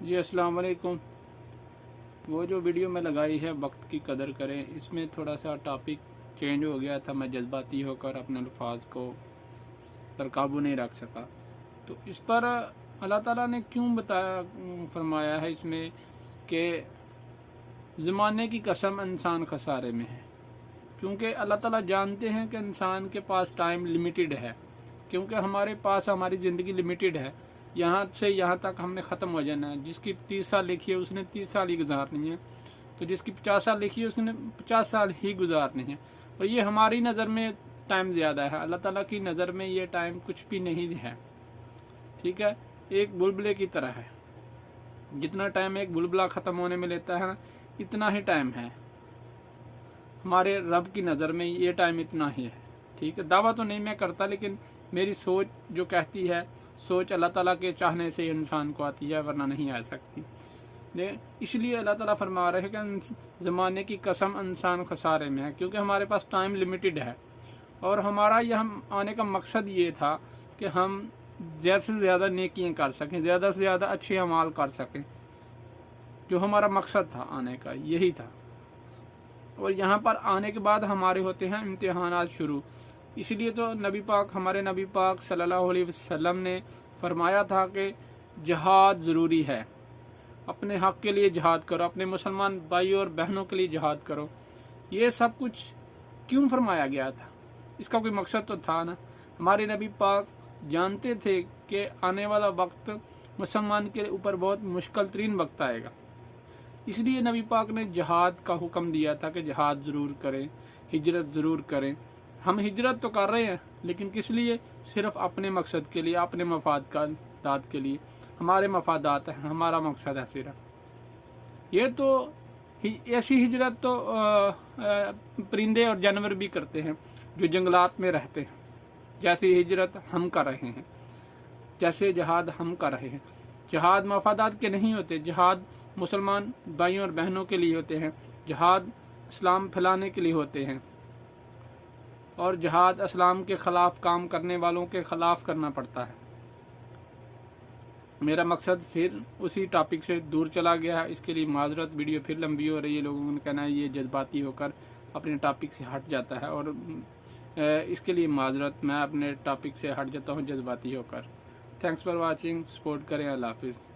جی السلام علیکم۔ وہ جو ویڈیو میں لگائی ہے وقت کی قدر کریں، اس میں تھوڑا سا ٹاپک چینج ہو گیا تھا، میں جذباتی ہو کر اپنے الفاظ کو پر قابو نہیں رکھ سکا۔ تو اس پر اللہ تعالیٰ نے کیوں بتایا، فرمایا ہے اس میں کہ زمانے کی قسم انسان خسارے میں ہے۔ کیونکہ اللہ تعالیٰ جانتے ہیں کہ انسان کے پاس ٹائم لمیٹڈ ہے، کیونکہ ہمارے پاس ہماری زندگی لمیٹڈ ہے۔ یہاں سے یہاں تک ہم نے ختم ہو جانا ہے۔ جس کی تیس سال لکھی ہے، اس نے تیس سال ہی گزارنی ہے۔ تو جس کی پچاس سال لکھی ہے، اس نے پچاس سال ہی گزارنی ہے۔ اور یہ ہماری نظر میں ٹائم زیادہ ہے۔ اللہ تعالیٰ کی نظر میں یہ ٹائم کچھ بھی نہیں ہے۔ ٹھیک ہے؟ ایک بلبلے کی طرح ہے۔ جتنا ٹائم ایک بلبلا ختم ہونے میں لیتا ہے نا اتنا ہی ٹائم ہے۔ ہمارے رب کی نظر میں یہ ٹائم اتنا ہی ہے۔ ٹھیک ہے؟ دعویٰ تو نہیں میں کرتا، لیکن میری سوچ جو کہتی ہے سوچ اللہ تعالیٰ کے چاہنے سے انسان کو آتی ہے، ورنہ نہیں آ سکتی۔ اس لیے اللہ تعالیٰ فرما رہے ہیں کہ زمانے کی قسم انسان خسارے میں ہے، کیونکہ ہمارے پاس ٹائم لمیٹڈ ہے۔ اور ہمارا یہ ہم آنے کا مقصد یہ تھا کہ ہم زیادہ سے زیادہ نیکیاں کر سکیں، زیادہ سے زیادہ اچھے اعمال کر سکیں۔ جو ہمارا مقصد تھا آنے کا، یہی تھا۔ اور یہاں پر آنے کے بعد ہمارے ہوتے ہیں امتحانات شروع۔ اسی لیے تو نبی پاک، ہمارے نبی پاک صلی اللہ علیہ وسلم نے فرمایا تھا کہ جہاد ضروری ہے۔ اپنے حق کے لیے جہاد کرو، اپنے مسلمان بھائی اور بہنوں کے لیے جہاد کرو۔ یہ سب کچھ کیوں فرمایا گیا تھا؟ اس کا کوئی مقصد تو تھا نا۔ ہمارے نبی پاک جانتے تھے کہ آنے والا وقت مسلمان کے اوپر بہت مشکل ترین وقت آئے گا۔ اس لیے نبی پاک نے جہاد کا حکم دیا تھا کہ جہاد ضرور کریں، ہجرت ضرور کریں۔ ہم ہجرت تو کر رہے ہیں، لیکن کس لیے؟ صرف اپنے مقصد کے لیے، اپنے مفاد کا داد کے لیے۔ ہمارے مفادات ہیں، ہمارا مقصد ہے صرف۔ یہ تو ایسی ہجرت تو پرندے اور جانور بھی کرتے ہیں جو جنگلات میں رہتے ہیں۔ جیسی ہجرت ہم کر رہے ہیں، جیسے جہاد ہم کر رہے ہیں۔ جہاد مفادات کے نہیں ہوتے، جہاد مسلمان بھائیوں اور بہنوں کے لیے ہوتے ہیں۔ جہاد اسلام پھیلانے کے لیے ہوتے ہیں۔ اور جہاد اسلام کے خلاف کام کرنے والوں کے خلاف کرنا پڑتا ہے۔ میرا مقصد پھر اسی ٹاپک سے دور چلا گیا ہے۔ اس کے لیے معذرت ویڈیو پھر لمبی ہو رہی ہے۔ لوگوں نے کہنا ہے یہ جذباتی ہو کر اپنے ٹاپک سے ہٹ جاتا ہے اور اس کے لیے معذرت، میں اپنے ٹاپک سے ہٹ جاتا ہوں جذباتی ہو کر۔ تھینکس فار واچنگ سپورٹ کریں۔ اللہ حافظ۔